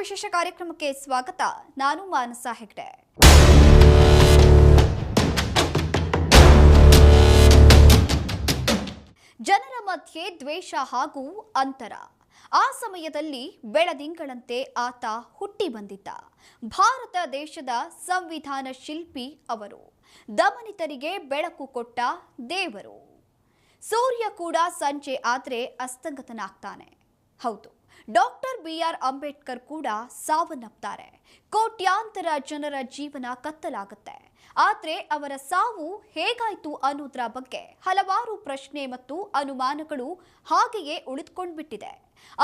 ವಿಶೇಷ ಕಾರ್ಯಕ್ರಮಕ್ಕೆ ಸ್ವಾಗತ. ನಾನು ಮಾನಸ ಹೆಗ್ಡೆ. ಜನರ ಮಧ್ಯೆ ದ್ವೇಷ ಹಾಗೂ ಅಂತರ. ಆ ಸಮಯದಲ್ಲಿ ಬೆಳದಿಂಗಳಂತೆ ಆತ ಹುಟ್ಟಿ ಬಂದಿದ್ದ. ಭಾರತ ದೇಶದ ಸಂವಿಧಾನ ಶಿಲ್ಪಿ ಅವರು. ದಮನಿತರಿಗೆ ಬೆಳಕು ಕೊಟ್ಟ ದೇವರು. ಸೂರ್ಯ ಕೂಡ ಸಂಜೆ ಆದರೆ ಅಸ್ತಂಗತನಾಗ್ತಾನೆ. ಹೌದು. ಡಾಕ್ಟರ್ ಬಿ ಆರ್ ಅಂಬೇಡ್ಕರ್ ಕೂಡ ಸಾವನ್ನಪ್ತಾರೆ. ಕೋಟ್ಯಾಂತರ ಜನರ ಜೀವನ ಕತ್ತಲಾಗುತ್ತೆ. ಆದರೆ ಅವರ ಸಾವು ಹೇಗಾಯ್ತು ಅನ್ನೋದ್ರ ಬಗ್ಗೆ ಹಲವಾರು ಪ್ರಶ್ನೆ ಮತ್ತು ಅನುಮಾನಗಳು ಹಾಗೆಯೇ ಉಳಿದುಕೊಂಡ್ಬಿಟ್ಟಿದೆ.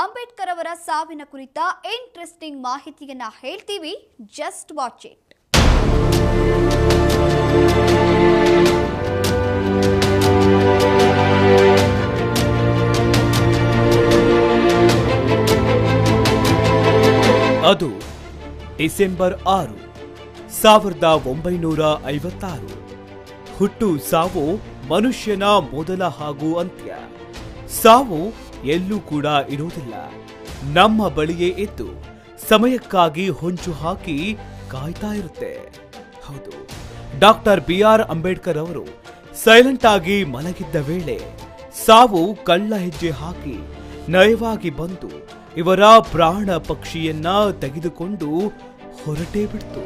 ಅಂಬೇಡ್ಕರ್ ಅವರ ಸಾವಿನ ಕುರಿತ ಇಂಟ್ರೆಸ್ಟಿಂಗ್ ಮಾಹಿತಿಯನ್ನ ಹೇಳ್ತೀವಿ. Just watch it. ಡಿಸೆಂಬರ್ ಆರು, ಸಾವಿರದ ಒಂಬೈನೂರ ಐವತ್ತಾರು. ಹುಟ್ಟು ಸಾವು ಮನುಷ್ಯನ ಮೊದಲ ಹಾಗೂ ಅಂತ್ಯ. ಸಾವು ಎಲ್ಲೂ ಕೂಡ ಇರುವುದಿಲ್ಲ. ನಮ್ಮ ಬಳಿಯೇ ಇದ್ದು ಸಮಯಕ್ಕಾಗಿ ಹೊಂಚು ಹಾಕಿ ಕಾಯ್ತಾ ಇರುತ್ತೆ. ಹೌದು, ಡಾಕ್ಟರ್ ಬಿ ಆರ್ ಅಂಬೇಡ್ಕರ್ ಅವರು ಸೈಲೆಂಟ್ ಆಗಿ ಮಲಗಿದ್ದ ವೇಳೆ ಸಾವು ಕಳ್ಳ ಹೆಜ್ಜೆ ಹಾಕಿ ನಯವಾಗಿ ಬಂದು ಇವರ ಪ್ರಾಣ ಪಕ್ಷಿಯನ್ನ ತೆಗೆದುಕೊಂಡು ಹೊರಟೇ ಬಿಡ್ತು.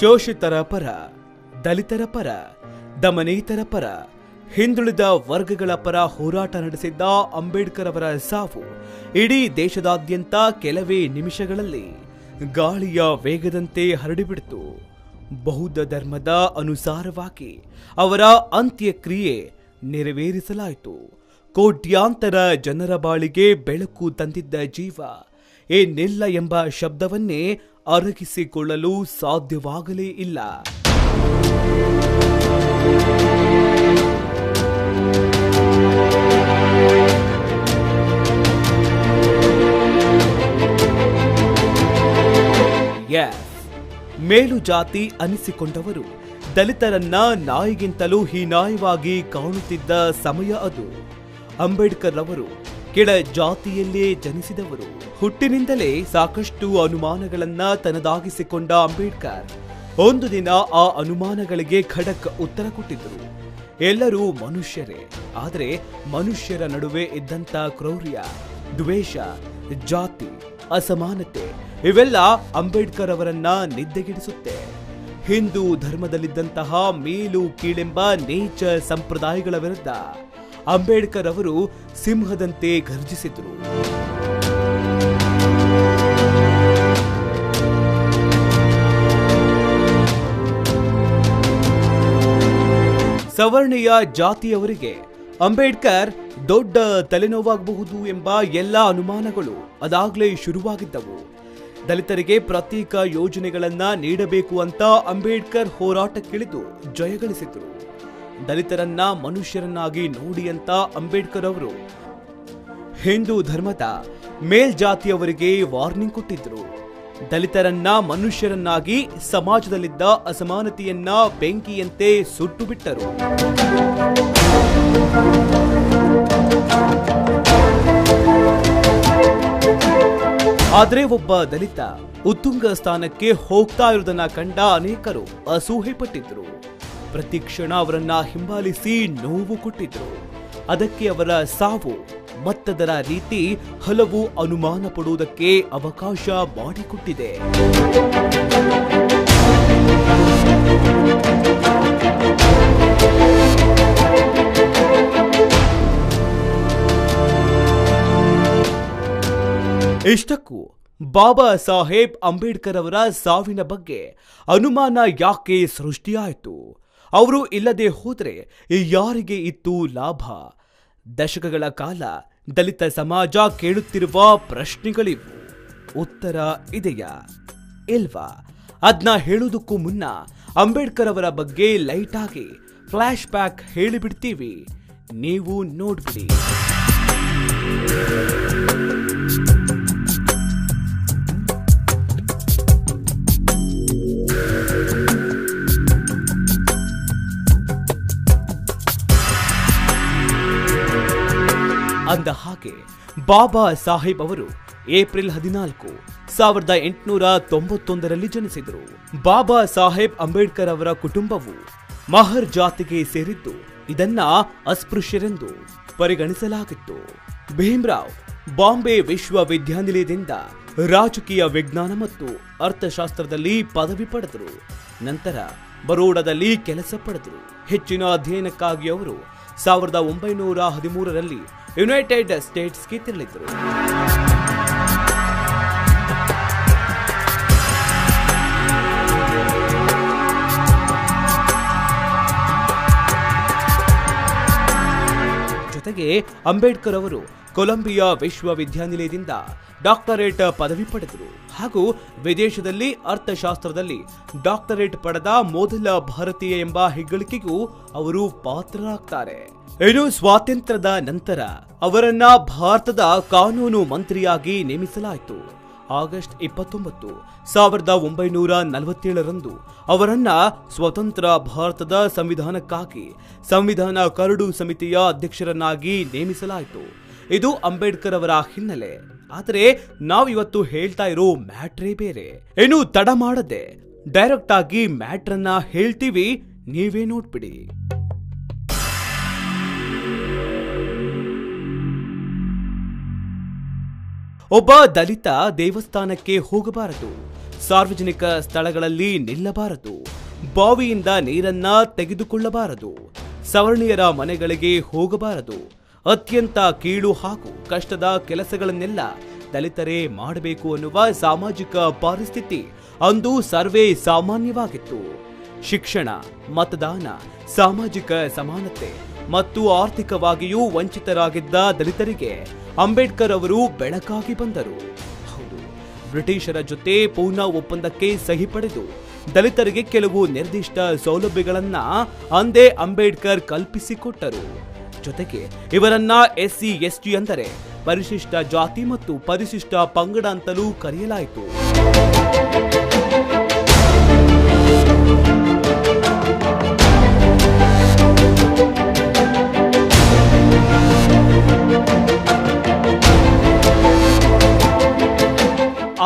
ಶೋಷಿತರ ಪರ ದಲಿತರ ಪರ ದಮನೇತರ ಪರ ಹಿಂದುಳಿದ ವರ್ಗಗಳ ಪರ ಹೋರಾಟ ನಡೆಸಿದ್ದ ಅಂಬೇಡ್ಕರ್ ಅವರ ಸಾವು ಇಡೀ ದೇಶದಾದ್ಯಂತ ಕೆಲವೇ ನಿಮಿಷಗಳಲ್ಲಿ ಗಾಳಿಯ ವೇಗದಂತೆ ಹರಡಿಬಿಡ್ತು. ಬೌದ್ಧ ಧರ್ಮದ ಅನುಸಾರವಾಗಿ ಅವರ ಅಂತ್ಯಕ್ರಿಯೆ ನೆರವೇರಿಸಲಾಯಿತು. ಕೋಟ್ಯಾಂತರ ಜನರ ಬಾಳಿಗೆ ಬೆಳಕು ತಂದಿದ್ದ ಜೀವ ಏನಿಲ್ಲ ಎಂಬ ಶಬ್ದವನ್ನೇ ಅರಗಿಸಿಕೊಳ್ಳಲು ಸಾಧ್ಯವಾಗಲೇ ಇಲ್ಲ. Yes. ಮೇಲು ಜಾತಿ ಅನಿಸಿಕೊಂಡವರು, ದಲಿತರನ್ನ ನಾಯಿಗಿಂತಲೂ ಹೀನಾಯವಾಗಿ ಕಾಣುತ್ತಿದ್ದ ಸಮಯ ಅದು. ಅಂಬೇಡ್ಕರ್ ಅವರು ಕೆಳ ಜಾತಿಯಲ್ಲೇ ಜನಿಸಿದವರು. ಹುಟ್ಟಿನಿಂದಲೇ ಸಾಕಷ್ಟು ಅನುಮಾನಗಳನ್ನ ತನದಾಗಿಸಿಕೊಂಡ ಅಂಬೇಡ್ಕರ್, ಒಂದು ದಿನ ಆ ಅನುಮಾನಗಳಿಗೆ ಖಡಕ್ ಉತ್ತರ ಕೊಟ್ಟಿದ್ದರು. ಎಲ್ಲರೂ ಮನುಷ್ಯರೇ, ಆದರೆ ಮನುಷ್ಯರ ನಡುವೆ ಇದ್ದಂತ ಕ್ರೌರ್ಯ, ದ್ವೇಷ, ಜಾತಿ, ಅಸಮಾನತೆ ಇವೆಲ್ಲ ಅಂಬೇಡ್ಕರ್ ಅವರನ್ನ ನಿದ್ದೆಗೆಡಿಸುತ್ತೆ. ಹಿಂದೂ ಧರ್ಮದಲ್ಲಿದ್ದಂತಹ ಮೇಲು ಕೀಳೆಂಬ ನೇಚರ್ ಸಂಪ್ರದಾಯಗಳ ವಿರುದ್ಧ ಅಂಬೇಡ್ಕರ್ ಅವರು ಸಿಂಹದಂತೆ ಗರ್ಜಿಸಿದ್ರು ಸವರ್ಣೀಯ ಜಾತಿಯವರಿಗೆ ಅಂಬೇಡ್ಕರ್ ದೊಡ್ಡ ತಲೆನೋವಾಗಬಹುದು ಎಂಬ ಎಲ್ಲ ಅನುಮಾನಗಳು ಅದಾಗಲೇ ಶುರುವಾಗಿದ್ದವು. ದಲಿತರಿಗೆ ಪ್ರತ್ಯೇಕ ಯೋಜನೆಗಳನ್ನ ನೀಡಬೇಕು ಅಂತ ಅಂಬೇಡ್ಕರ್ ಹೋರಾಟಕ್ಕಿಳಿದು ಜಯಗಳಿಸಿದರು. ದಲಿತರನ್ನ ಮನುಷ್ಯರನ್ನಾಗಿ ನೋಡಿ ಅಂತ ಅಂಬೇಡ್ಕರ್ ಅವರು ಹಿಂದೂ ಧರ್ಮದ ಮೇಲ್ಜಾತಿಯವರಿಗೆ ವಾರ್ನಿಂಗ್ ಕೊಟ್ಟಿದ್ರು. ದಲಿತರನ್ನ ಮನುಷ್ಯರನ್ನಾಗಿ ಸಮಾಜದಲ್ಲಿದ್ದ ಅಸಮಾನತೆಯನ್ನ ಬೆಂಕಿಯಂತೆ ಸುಟ್ಟು ಬಿಟ್ಟರು. ಆದ್ರೆ ಒಬ್ಬ ದಲಿತ ಉತ್ತುಂಗ ಸ್ಥಾನಕ್ಕೆ ಹೋಗ್ತಾ ಇರುವುದನ್ನ ಕಂಡ ಅನೇಕರು ಅಸೂಹೆ ಪಟ್ಟಿದ್ರು ಪ್ರತಿ ಕ್ಷಣ ಅವರನ್ನ ಹಿಂಬಾಲಿಸಿ ನೋವು ಕೊಟ್ಟಿದ್ರು. ಅದಕ್ಕೆ ಅವರ ಸಾವು, ಮತ್ತದರ ರೀತಿ ಹಲವು ಅನುಮಾನ ಪಡುವುದಕ್ಕೆ ಅವಕಾಶ ಮಾಡಿಕೊಟ್ಟಿದೆ. ಇಷ್ಟಕ್ಕೂ ಬಾಬಾ ಸಾಹೇಬ್ ಅಂಬೇಡ್ಕರ್ ಅವರ ಸಾವಿನ ಬಗ್ಗೆ ಅನುಮಾನ ಯಾಕೆ ಸೃಷ್ಟಿಯಾಯಿತು? ಅವರು ಇಲ್ಲದೆ ಹೋದರೆ ಯಾರಿಗೆ ಇತ್ತು ಲಾಭ? ದಶಕಗಳ ಕಾಲ ದಲಿತ ಸಮಾಜ ಕೇಳುತ್ತಿರುವ ಪ್ರಶ್ನೆಗಳಿವು. ಉತ್ತರ ಇದೆಯಾ? ಇಲ್ವಾ? ಅದನ್ನ ಹೇಳುವುದಕ್ಕೂ ಮುನ್ನ ಅಂಬೇಡ್ಕರ್ ಅವರ ಬಗ್ಗೆ ಲೈಟಾಗಿ ಫ್ಲಾಶ್ ಬ್ಯಾಕ್ ಹೇಳಿಬಿಡ್ತೀವಿ. ನೀವು ನೋಡ್ಬಿಡಿ. ಬಾಬಾ ಸಾಹೇಬ್ ಅವರು ಏಪ್ರಿಲ್ ಹದಿನಾಲ್ಕು, ಸಾವಿರದ ಎಂಟುನೂರ ತೊಂಬತ್ತೊಂದರಲ್ಲಿ ಜನಿಸಿದರು. ಬಾಬಾ ಸಾಹೇಬ್ ಅಂಬೇಡ್ಕರ್ ಅವರ ಕುಟುಂಬವು ಮಹರ್ ಜಾತಿಗೆ ಸೇರಿದ್ದು, ಇದನ್ನ ಅಸ್ಪೃಶ್ಯರೆಂದು ಪರಿಗಣಿಸಲಾಗಿತ್ತು. ಭೀಮ್ರಾವ್, ಬಾಂಬೆ ವಿಶ್ವವಿದ್ಯಾನಿಲಯದಿಂದ ರಾಜಕೀಯ ವಿಜ್ಞಾನ ಮತ್ತು ಅರ್ಥಶಾಸ್ತ್ರದಲ್ಲಿ ಪದವಿ ಪಡೆದರು. ನಂತರ ಬರೋಡಾದಲ್ಲಿ ಕೆಲಸ ಪಡೆದರು. ಹೆಚ್ಚಿನ ಅಧ್ಯಯನಕ್ಕಾಗಿ ಅವರು ಸಾವಿರದ ಒಂಬೈನೂರ ಹದಿಮೂರರಲ್ಲಿ ಯುನೈಟೆಡ್ ಸ್ಟೇಟ್ಸ್ಗೆ ತೆರಳಿದ್ದರು. ಜೊತೆಗೆ ಅಂಬೇಡ್ಕರ್ ಅವರು ಕೊಲಂಬಿಯಾ ವಿಶ್ವವಿದ್ಯಾನಿಲಯದಿಂದ ಡಾಕ್ಟರೇಟ್ ಪದವಿ ಪಡೆದರು. ಹಾಗೂ ವಿದೇಶದಲ್ಲಿ ಅರ್ಥಶಾಸ್ತ್ರದಲ್ಲಿ ಡಾಕ್ಟರೇಟ್ ಪಡೆದ ಮೊದಲ ಭಾರತೀಯ ಎಂಬ ಹೆಗ್ಗಳಿಕೆಗೂ ಅವರು ಪಾತ್ರರಾಗ್ತಾರೆ. ಇನ್ನು ಸ್ವಾತಂತ್ರ್ಯದ ನಂತರ ಅವರನ್ನ ಭಾರತದ ಕಾನೂನು ಮಂತ್ರಿಯಾಗಿ ನೇಮಿಸಲಾಯಿತು. ಆಗಸ್ಟ್ ಇಪ್ಪತ್ತೊಂಬತ್ತು ಸಾವಿರದ ಒಂಬೈನೂರ ನಲವತ್ತೇಳರಂದು ಅವರನ್ನ ಸ್ವತಂತ್ರ ಭಾರತದ ಸಂವಿಧಾನಕ್ಕಾಗಿ ಸಂವಿಧಾನ ಕರಡು ಸಮಿತಿಯ ಅಧ್ಯಕ್ಷರನ್ನಾಗಿ ನೇಮಿಸಲಾಯಿತು. ಇದು ಅಂಬೇಡ್ಕರ್ ಅವರ ಹಿನ್ನೆಲೆ. ಆದರೆ ನಾವು ಇವತ್ತು ಹೇಳ್ತಾ ಇರೋ ಮ್ಯಾಟ್ರೇ ಬೇರೆ. ಏನು ತಡ ಮಾಡದೆ ಡೈರೆಕ್ಟ್ ಆಗಿ ಮ್ಯಾಟ್ರನ್ನ ಹೇಳ್ತೀವಿ, ನೀವೇ ನೋಡ್ಬಿಡಿ. ಒಬ್ಬ ದಲಿತ ದೇವಸ್ಥಾನಕ್ಕೆ ಹೋಗಬಾರದು. ಸಾರ್ವಜನಿಕ ಸ್ಥಳಗಳಲ್ಲಿ ನಿಲ್ಲಬಾರದು. ಬಾವಿಯಿಂದ ನೀರನ್ನ ತೆಗೆದುಕೊಳ್ಳಬಾರದು. ಸವರ್ಣೀಯರ ಮನೆಗಳಿಗೆ ಹೋಗಬಾರದು. ಅತ್ಯಂತ ಕೀಳು ಹಾಗೂ ಕಷ್ಟದ ಕೆಲಸಗಳನ್ನೆಲ್ಲ ದಲಿತರೇ ಮಾಡಬೇಕು ಅನ್ನುವ ಸಾಮಾಜಿಕ ಪರಿಸ್ಥಿತಿ ಅಂದು ಸರ್ವೇ ಸಾಮಾನ್ಯವಾಗಿತ್ತು. ಶಿಕ್ಷಣ, ಮತದಾನ, ಸಾಮಾಜಿಕ ಸಮಾನತೆ ಮತ್ತು ಆರ್ಥಿಕವಾಗಿಯೂ ವಂಚಿತರಾಗಿದ್ದ ದಲಿತರಿಗೆ ಅಂಬೇಡ್ಕರ್ ಅವರು ಬೆಳಕಾಗಿ ಬಂದರು. ಹೌದು, ಬ್ರಿಟಿಷರ ಜೊತೆ ಪೂನಾ ಒಪ್ಪಂದಕ್ಕೆ ಸಹಿ ಪಡೆದು ದಲಿತರಿಗೆ ಕೆಲವು ನಿರ್ದಿಷ್ಟ ಸೌಲಭ್ಯಗಳನ್ನ ಅಂದೇ ಅಂಬೇಡ್ಕರ್ ಕಲ್ಪಿಸಿಕೊಟ್ಟರು. ಜೊತೆಗೆ ಇವರನ್ನ ಎಸ್ಸಿ, ಎಸ್ಟಿ ಅಂದರೆ ಪರಿಶಿಷ್ಟ ಜಾತಿ ಮತ್ತು ಪರಿಶಿಷ್ಟ ಪಂಗಡ ಅಂತಲೂ ಕರೆಯಲಾಯಿತು.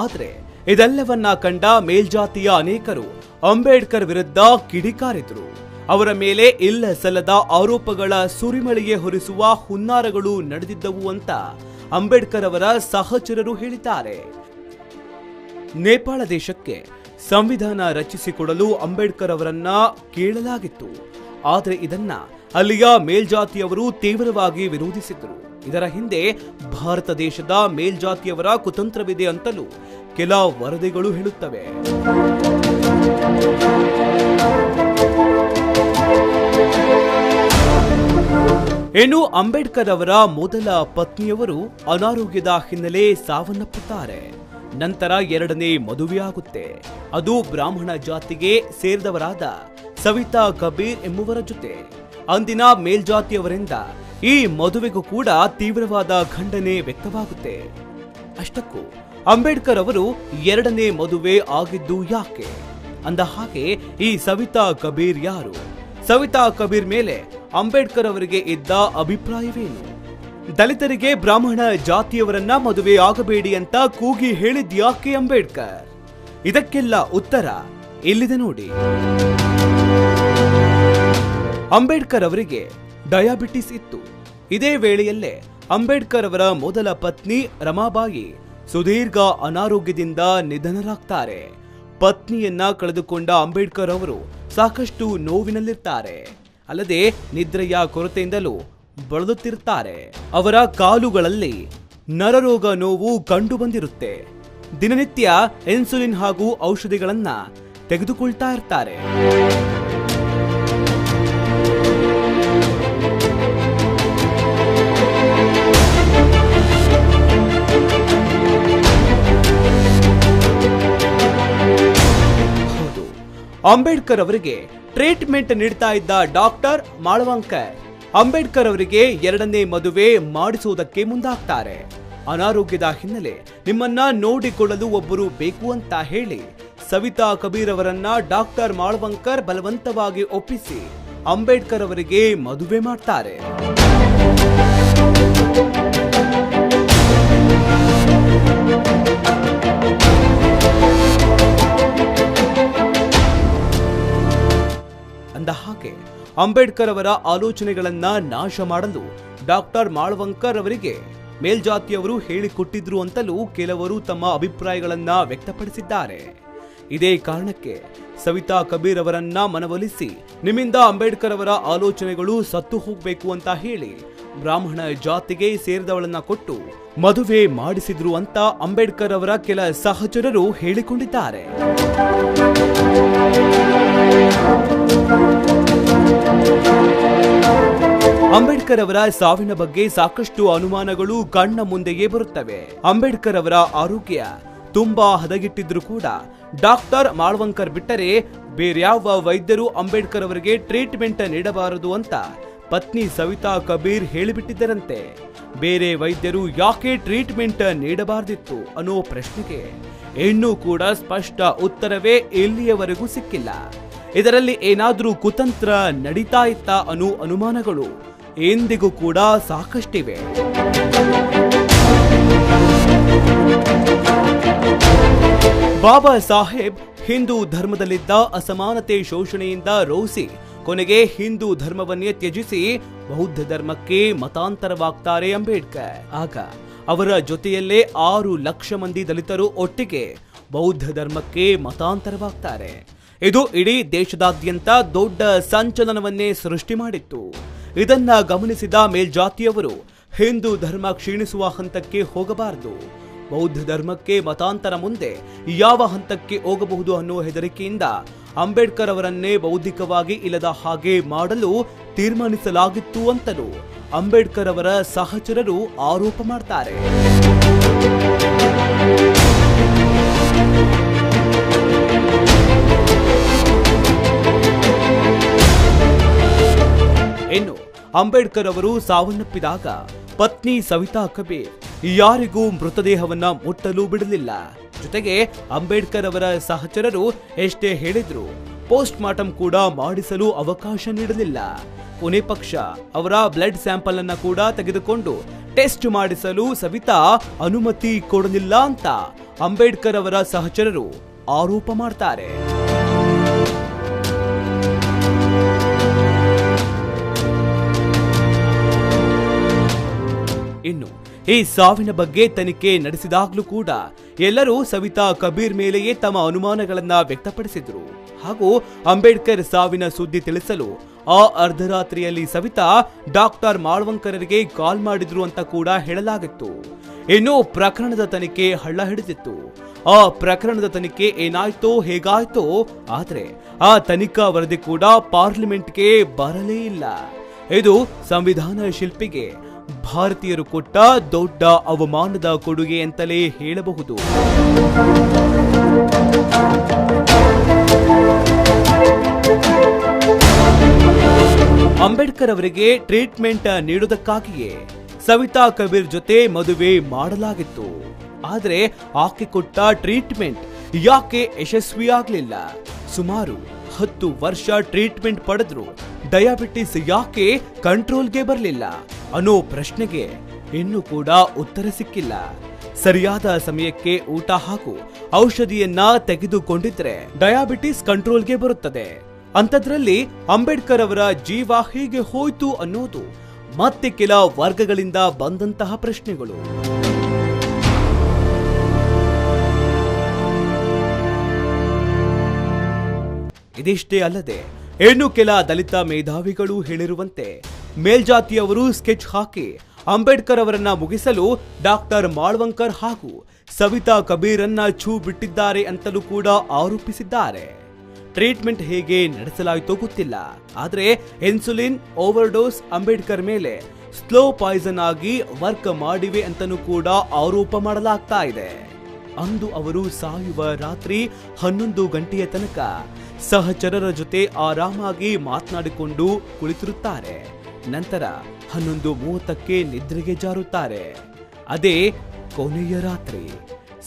ಆದರೆ ಇದೆಲ್ಲವನ್ನ ಕಂಡ ಮೇಲ್ಜಾತಿಯ ಅನೇಕರು ಅಂಬೇಡ್ಕರ್ ವಿರುದ್ಧ ಕಿಡಿಕಾರಿದ್ರು. ಅವರ ಮೇಲೆ ಇಲ್ಲ ಸಲ್ಲದ ಆರೋಪಗಳ ಸುರಿಮಳಿಗೆ ಹೊರಿಸುವ ಹುನ್ನಾರಗಳು ನಡೆದಿದ್ದವು ಅಂತ ಅಂಬೇಡ್ಕರ್ ಅವರ ಸಹಚರರು ಹೇಳಿದ್ದಾರೆ. ನೇಪಾಳ ದೇಶಕ್ಕೆ ಸಂವಿಧಾನ ರಚಿಸಿಕೊಡಲು ಅಂಬೇಡ್ಕರ್ ಅವರನ್ನ ಕೇಳಲಾಗಿತ್ತು. ಆದರೆ ಇದನ್ನ ಅಲ್ಲಿಯ ಮೇಲ್ಜಾತಿಯವರು ತೀವ್ರವಾಗಿ ವಿರೋಧಿಸಿದ್ರು. ಇದರ ಹಿಂದೆ ಭಾರತ ದೇಶದ ಮೇಲ್ಜಾತಿಯವರ ಕುತಂತ್ರವಿದೆ ಅಂತಲೂ ಕೆಲ ವರದಿಗಳು ಹೇಳುತ್ತವೆ. ಇನ್ನು ಅಂಬೇಡ್ಕರ್ ಅವರ ಮೊದಲ ಪತ್ನಿಯವರು ಅನಾರೋಗ್ಯದ ಹಿನ್ನೆಲೆ ಸಾವನ್ನಪ್ಪುತ್ತಾರೆ ನಂತರ ಎರಡನೇ ಮದುವೆಯಾಗುತ್ತೆ. ಅದು ಬ್ರಾಹ್ಮಣ ಜಾತಿಗೆ ಸೇರಿದವರಾದ ಸವಿತಾ ಕಬೀರ್ ಎಂಬುವರ ಜೊತೆ. ಅಂದಿನ ಮೇಲ್ಜಾತಿಯವರಿಂದ ಈ ಮದುವೆಗೂ ಕೂಡ ತೀವ್ರವಾದ ಖಂಡನೆ ವ್ಯಕ್ತವಾಗುತ್ತೆ. ಅಷ್ಟಕ್ಕೂ ಅಂಬೇಡ್ಕರ್ ಅವರು ಎರಡನೇ ಮದುವೆ ಆಗಿದ್ದು ಯಾಕೆ? ಅಂದ ಹಾಗೆ ಈ ಸವಿತಾ ಕಬೀರ್ ಯಾರು? ಸವಿತಾ ಕಬೀರ್ ಮೇಲೆ ಅಂಬೇಡ್ಕರ್ ಅವರಿಗೆ ಇದ್ದ ಅಭಿಪ್ರಾಯವೇನು? ದಲಿತರಿಗೆ ಬ್ರಾಹ್ಮಣ ಜಾತಿಯವರನ್ನ ಮದುವೆ ಆಗಬೇಡಿ ಅಂತ ಕೂಗಿ ಹೇಳಿದ್ಯಾಕೆ ಅಂಬೇಡ್ಕರ್? ಇದಕ್ಕೆಲ್ಲ ಉತ್ತರ ಇಲ್ಲಿದೆ ನೋಡಿ. ಅಂಬೇಡ್ಕರ್ ಅವರಿಗೆ ಡಯಾಬಿಟಿಸ್ ಇತ್ತು. ಇದೇ ವೇಳೆಯಲ್ಲೇ ಅಂಬೇಡ್ಕರ್ ಅವರ ಮೊದಲ ಪತ್ನಿ ರಮಾಬಾಯಿ ಸುದೀರ್ಘ ಅನಾರೋಗ್ಯದಿಂದ ನಿಧನರಾಗ್ತಾರೆ. ಪತ್ನಿಯನ್ನ ಕಳೆದುಕೊಂಡ ಅಂಬೇಡ್ಕರ್ ಅವರು ಸಾಕಷ್ಟು ನೋವಿನಲ್ಲಿರ್ತಾರೆ. ಅಲ್ಲದೆ ನಿದ್ರೆಯ ಕೊರತೆಯಿಂದಲೂ ಬಳಲುತ್ತಿರುತ್ತಾರೆ. ಅವರ ಕಾಲುಗಳಲ್ಲಿ ನರರೋಗ ನೋವು ಕಂಡು ಬಂದಿರುತ್ತೆ ದಿನನಿತ್ಯ ಇನ್ಸುಲಿನ್ ಹಾಗೂ ಔಷಧಿಗಳನ್ನ ತೆಗೆದುಕೊಳ್ತಾ ಇರ್ತಾರೆ. ಅಂಬೇಡ್ಕರ್ ಅವರಿಗೆ ಟ್ರೀಟ್ಮೆಂಟ್ ನೀಡ್ತಾ ಇದ್ದ ಡಾಕ್ಟರ್ ಮಾಳವಂಕರ್. ಅಂಬೇಡ್ಕರ್ ಅವರಿಗೆ ಎರಡನೇ ಮದುವೆ ಮಾಡಿಸುವುದಕ್ಕೆ ಮುಂದಾಗ್ತಾರೆ. ಅನಾರೋಗ್ಯದ ಹಿನ್ನೆಲೆ ನಿಮ್ಮನ್ನ ನೋಡಿಕೊಳ್ಳಲು ಒಬ್ಬರು ಬೇಕು ಅಂತ ಹೇಳಿ ಸವಿತಾ ಕಬೀರ್ ಅವರನ್ನ ಡಾಕ್ಟರ್ ಮಾಳವಂಕರ್ ಬಲವಂತವಾಗಿ ಒಪ್ಪಿಸಿ ಅಂಬೇಡ್ಕರ್ ಅವರಿಗೆ ಮದುವೆ ಮಾಡ್ತಾರೆ. ಅಂಬೇಡ್ಕರ್ ಅವರ ಆಲೋಚನೆಗಳನ್ನ ನಾಶ ಮಾಡಲು ಡಾಕ್ಟರ್ ಮಾಳವಂಕರ್ ಅವರಿಗೆ ಮೇಲ್ಜಾತಿಯವರು ಹೇಳಿಕೊಟ್ಟಿದ್ರು ಅಂತಲೂ ಕೆಲವರು ತಮ್ಮ ಅಭಿಪ್ರಾಯಗಳನ್ನ ವ್ಯಕ್ತಪಡಿಸಿದ್ದಾರೆ. ಇದೇ ಕಾರಣಕ್ಕೆ ಸವಿತಾ ಕಬೀರ್ ಅವರನ್ನ ಮನವೊಲಿಸಿ, ನಿಮ್ಮಿಂದ ಅಂಬೇಡ್ಕರ್ ಅವರ ಆಲೋಚನೆಗಳು ಸತ್ತು ಹೋಗ್ಬೇಕು ಅಂತ ಹೇಳಿ ಬ್ರಾಹ್ಮಣ ಜಾತಿಗೆ ಸೇರಿದವಳನ್ನ ಕೊಟ್ಟು ಮದುವೆ ಮಾಡಿಸಿದ್ರು ಅಂತ ಅಂಬೇಡ್ಕರ್ ಅವರ ಕೆಲ ಸಹಚರರು ಹೇಳಿಕೊಂಡಿದ್ದಾರೆ. ಅಂಬೇಡ್ಕರ್ ಅವರ ಸಾವಿನ ಬಗ್ಗೆ ಸಾಕಷ್ಟು ಅನುಮಾನಗಳು ಕಣ್ಣ ಮುಂದೆಯೇ ಬರುತ್ತವೆ. ಅಂಬೇಡ್ಕರ್ ಅವರ ಆರೋಗ್ಯ ತುಂಬಾ ಹದಗೆಟ್ಟಿದ್ರು ಕೂಡ ಡಾಕ್ಟರ್ ಮಾಳ್ವಂಕರ್ ಬಿಟ್ಟರೆ ಬೇರ್ಯಾವ ವೈದ್ಯರು ಅಂಬೇಡ್ಕರ್ ಅವರಿಗೆ ಟ್ರೀಟ್ಮೆಂಟ್ ನೀಡಬಾರದು ಅಂತ ಪತ್ನಿ ಸವಿತಾ ಕಬೀರ್ ಹೇಳಿಬಿಟ್ಟಿದ್ದರಂತೆ. ಬೇರೆ ವೈದ್ಯರು ಯಾಕೆ ಟ್ರೀಟ್ಮೆಂಟ್ ನೀಡಬಾರದಿತ್ತು ಅನ್ನೋ ಪ್ರಶ್ನೆಗೆ ಇನ್ನೂ ಕೂಡ ಸ್ಪಷ್ಟ ಉತ್ತರವೇ ಎಲ್ಲಿಯವರೆಗೂ ಸಿಕ್ಕಿಲ್ಲ. ಇದರಲ್ಲಿ ಏನಾದರೂ ಕುತಂತ್ರ ನಡೀತಾ ಇತ್ತಾ ಅನ್ನೋ ಅನುಮಾನಗಳು ಎಂದಿಗೂ ಕೂಡ ಸಾಕಷ್ಟಿವೆ. ಬಾಬಾ ಸಾಹೇಬ್ ಹಿಂದೂ ಧರ್ಮದಲ್ಲಿದ್ದ ಅಸಮಾನತೆ ಶೋಷಣೆಯಿಂದ ರೋಸಿ ಕೊನೆಗೆ ಹಿಂದೂ ಧರ್ಮವನ್ನೇ ತ್ಯಜಿಸಿ ಬೌದ್ಧ ಧರ್ಮಕ್ಕೆ ಮತಾಂತರವಾಗ್ತಾರೆ ಅಂಬೇಡ್ಕರ್. ಆಗ ಅವರ ಜೊತೆಯಲ್ಲೇ ಆರು ಲಕ್ಷ ಮಂದಿ ದಲಿತರು ಒಟ್ಟಿಗೆ ಬೌದ್ಧ ಧರ್ಮಕ್ಕೆ ಮತಾಂತರವಾಗ್ತಾರೆ. ಇದು ಇಡೀ ದೇಶದಾದ್ಯಂತ ದೊಡ್ಡ ಸಂಚಲನವನ್ನೇ ಸೃಷ್ಟಿ ಮಾಡಿತ್ತು. ಇದನ್ನ ಗಮನಿಸಿದ ಮೇಲ್ಜಾತಿಯವರು, ಹಿಂದೂ ಧರ್ಮ ಕ್ಷೀಣಿಸುವ ಹಂತಕ್ಕೆ ಹೋಗಬಾರದು. ಬೌದ್ಧ ಧರ್ಮಕ್ಕೆ ಮತಾಂತರ ಮುಂದೆ ಯಾವ ಹಂತಕ್ಕೆ ಹೋಗಬಹುದು ಅನ್ನೋ ಹೆದರಿಕೆಯಿಂದ ಅಂಬೇಡ್ಕರ್ ಅವರನ್ನೇ ಬೌದ್ಧಿಕವಾಗಿ ಇಲ್ಲದ ಹಾಗೆ ಮಾಡಲು ತೀರ್ಮಾನಿಸಲಾಗಿತ್ತು ಅಂತಲೂ ಅಂಬೇಡ್ಕರ್ ಅವರ ಸಹಚರರು ಆರೋಪ ಮಾಡ್ತಾರೆ. ಇನ್ನು ಅಂಬೇಡ್ಕರ್ ಅವರು ಸಾವನ್ನಪ್ಪಿದಾಗ ಪತ್ನಿ ಸವಿತಾ ಕಬೀರ್ ಯಾರಿಗೂ ಮೃತದೇಹವನ್ನ ಮುಟ್ಟಲು ಬಿಡಲಿಲ್ಲ. ಜೊತೆಗೆ ಅಂಬೇಡ್ಕರ್ ಅವರ ಸಹಚರರು ಎಷ್ಟೇ ಹೇಳಿದ್ರು ಪೋಸ್ಟ್ ಮಾರ್ಟಮ್ ಕೂಡ ಮಾಡಿಸಲು ಅವಕಾಶ ನೀಡಲಿಲ್ಲ. ಕೊನೆ ಪಕ್ಷ ಅವರ ಬ್ಲಡ್ ಸ್ಯಾಂಪಲ್ ಅನ್ನ ಕೂಡ ತೆಗೆದುಕೊಂಡು ಟೆಸ್ಟ್ ಮಾಡಿಸಲು ಸವಿತಾ ಅನುಮತಿ ಕೊಡಲಿಲ್ಲ ಅಂತ ಅಂಬೇಡ್ಕರ್ ಅವರ ಸಹಚರರು ಆರೋಪ ಮಾಡ್ತಾರೆ. ಇನ್ನು, ಈ ಸಾವಿನ ಬಗ್ಗೆ ತನಿಖೆ ನಡೆಸಿದಾಗ್ಲೂ ಕೂಡ ಎಲ್ಲರೂ ಸವಿತಾ ಕಬೀರ್ ಮೇಲೆಯೇ ತಮ್ಮ ಅನುಮಾನಗಳನ್ನ ವ್ಯಕ್ತಪಡಿಸಿದ್ರು. ಹಾಗೂ ಅಂಬೇಡ್ಕರ್ ಸಾವಿನ ಸುದ್ದಿ ತಿಳಿಸಲು ಆ ಅರ್ಧರಾತ್ರಿಯಲ್ಲಿ ಸವಿತಾ ಡಾಕ್ಟರ್ ಮಾಳ್ವಂಕರರಿಗೆ ಕಾಲ್ ಮಾಡಿದ್ರು ಅಂತ ಕೂಡ ಹೇಳಲಾಗಿತ್ತು. ಇನ್ನು ಪ್ರಕರಣದ ತನಿಖೆ ಹಳ್ಳ ಹಿಡಿದಿತ್ತು. ಆ ಪ್ರಕರಣದ ತನಿಖೆ ಏನಾಯ್ತೋ ಹೇಗಾಯ್ತೋ ಆದ್ರೆ ಆ ತನಿಖಾ ವರದಿ ಕೂಡ ಪಾರ್ಲಿಮೆಂಟ್ಗೆ ಬರಲೇ ಇಲ್ಲ. ಇದು ಸಂವಿಧಾನ ಶಿಲ್ಪಿಗೆ ಭಾರತೀಯರು ಕೊಟ್ಟ ದೊಡ್ಡ ಅವಮಾನದ ಕೊಡುಗೆ ಅಂತಲೇ ಹೇಳಬಹುದು. ಅಂಬೇಡ್ಕರ್ ಅವರಿಗೆ ಟ್ರೀಟ್ಮೆಂಟ್ ನೀಡುವುದಕ್ಕಾಗಿಯೇ ಸವಿತಾ ಕಬೀರ್ ಜೊತೆ ಮದುವೆ ಮಾಡಲಾಗಿತ್ತು. ಆದರೆ ಆಕೆ ಕೊಟ್ಟ ಟ್ರೀಟ್ಮೆಂಟ್ ಯಾಕೆ ಯಶಸ್ವಿಯಾಗಲಿಲ್ಲ? ಸುಮಾರು ಹತ್ತು ವರ್ಷ ಟ್ರೀಟ್ಮೆಂಟ್ ಪಡೆದ್ರು. ಡಯಾಬಿಟಿಸ್ ಯಾಕೆ ಕಂಟ್ರೋಲ್ಗೆ ಬರಲಿಲ್ಲ? ಅನ್ನೋ ಪ್ರಶ್ನೆಗೆ ಇನ್ನೂ ಕೂಡ ಉತ್ತರ ಸಿಕ್ಕಿಲ್ಲ. ಸರಿಯಾದ ಸಮಯಕ್ಕೆ ಊಟ ಹಾಗೂ ಔಷಧಿಯನ್ನ ತೆಗೆದುಕೊಂಡಿದ್ರೆ ಡಯಾಬಿಟಿಸ್ ಕಂಟ್ರೋಲ್ಗೆ ಬರುತ್ತದೆ. ಅಂಥದ್ರಲ್ಲಿ ಅಂಬೇಡ್ಕರ್ ಅವರ ಜೀವ ಹೀಗೆ ಹೋಯ್ತು ಅನ್ನೋದು ಮತ್ತೆ ಕೆಲ ವರ್ಗಗಳಿಂದ ಬಂದಂತಹ ಪ್ರಶ್ನೆಗಳು. ಇದಿಷ್ಟೇ ಅಲ್ಲದೆ ಇನ್ನು ಕೆಲ ದಲಿತ ಮೇಧಾವಿಗಳು ಹೇಳಿರುವಂತೆ ಮೇಲ್ಜಾತಿಯವರು ಸ್ಕೆಚ್ ಹಾಕಿ ಅಂಬೇಡ್ಕರ್ ಅವರನ್ನ ಮುಗಿಸಲು ಡಾಕ್ಟರ್ ಮಾಳ್ವಂಕರ್ ಹಾಗೂ ಸವಿತಾ ಕಬೀರನ್ನ ಛೂ ಬಿಟ್ಟಿದ್ದಾರೆ ಅಂತಲೂ ಕೂಡ ಆರೋಪಿಸಿದ್ದಾರೆ. ಟ್ರೀಟ್ಮೆಂಟ್ ಹೇಗೆ ನಡೆಸಲಾಯಿತೋ ಗೊತ್ತಿಲ್ಲ. ಆದರೆ ಇನ್ಸುಲಿನ್ ಓವರ್ಡೋಸ್ ಅಂಬೇಡ್ಕರ್ ಮೇಲೆ ಸ್ಲೋ ಪಾಯ್ಸನ್ ಆಗಿ ವರ್ಕ್ ಮಾಡಿವೆ ಅಂತಲೂ ಕೂಡ ಆರೋಪ ಮಾಡಲಾಗ್ತಾ ಇದೆ. ಅಂದು ಅವರು ಸಾಯುವ ರಾತ್ರಿ ಹನ್ನೊಂದು ಗಂಟೆಯ ತನಕ ಸಹಚರರ ಜೊತೆ ಆರಾಮಾಗಿ ಮಾತನಾಡಿಕೊಂಡು ಕುಳಿತಿರುತ್ತಾರೆ. ನಂತರ ಹನ್ನೊಂದು ಮೂವತ್ತಕ್ಕೆ ನಿದ್ರೆಗೆ ಜಾರುತ್ತಾರೆ. ಅದೇ ಕೊನೆಯ ರಾತ್ರಿ.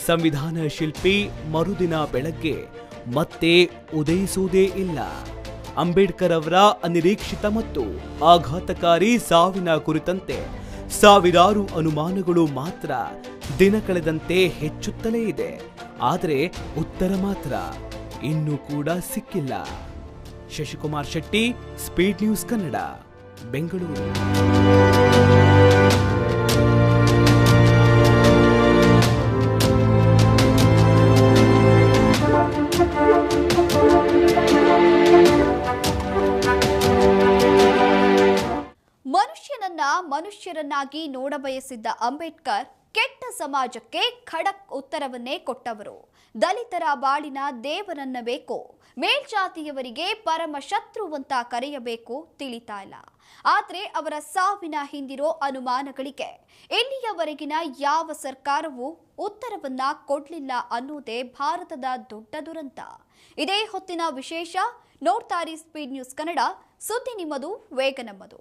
ಸಂವಿಧಾನ ಶಿಲ್ಪಿ ಮರುದಿನ ಬೆಳಗ್ಗೆ ಮತ್ತೆ ಉದಯಿಸುವುದೇ ಇಲ್ಲ. ಅಂಬೇಡ್ಕರ್ ಅವರ ಅನಿರೀಕ್ಷಿತ ಮತ್ತು ಆಘಾತಕಾರಿ ಸಾವಿನ ಕುರಿತಂತೆ ಸಾವಿರಾರು ಅನುಮಾನಗಳು ಮಾತ್ರ ದಿನ ಕಳೆದಂತೆ ಹೆಚ್ಚುತ್ತಲೇ ಇದೆ. ಆದರೆ ಉತ್ತರ ಮಾತ್ರ. ಇನ್ನೂ ಕೂಡ ಸಿಕ್ಕಿಲ್ಲ. Shashikumar Shetty, speed news Kannada, Bengaluru. ಮನುಷ್ಯನನ್ನ ಮನುಷ್ಯರನ್ನಾಗಿ ನೋಡಬಯಸಿದ್ದ ಅಂಬೇಡ್ಕರ್ ಕೆಟ್ಟ ಸಮಾಜಕ್ಕೆ ಖಡಕ್ ಉತ್ತರವನ್ನೇ ಕೊಟ್ಟವರು. ದಲಿತರ ಬಾಳಿನ ದೇವರನ್ನ ಬೇಕು. ಮೇಲ್ಜಾತಿಯವರಿಗೆ ಪರಮ ಶತ್ರುವಂತ ಕರೆಯಬೇಕು ತಿಳಿತಾ ಇಲ್ಲ. ಆದ್ರೆ ಅವರ ಸಾವಿನ ಹಿಂದಿರೋ ಅನುಮಾನಗಳಿಗೆ ಇಲ್ಲಿಯವರೆಗಿನ ಯಾವ ಸರ್ಕಾರವೂ ಉತ್ತರವನ್ನ ಕೊಡ್ಲಿಲ್ಲ ಅನ್ನೋದೇ ಭಾರತದ ದೊಡ್ಡ ದುರಂತ. ಇದೇ ಹೊತ್ತಿನ ವಿಶೇಷ ನೋಡ್ತಾರಿ ಸ್ಪೀಡ್ ನ್ಯೂಸ್ ಕನ್ನಡ. ಸುದ್ದಿ ನಿಮ್ಮದು, ವೇಗ ನಮ್ಮದು.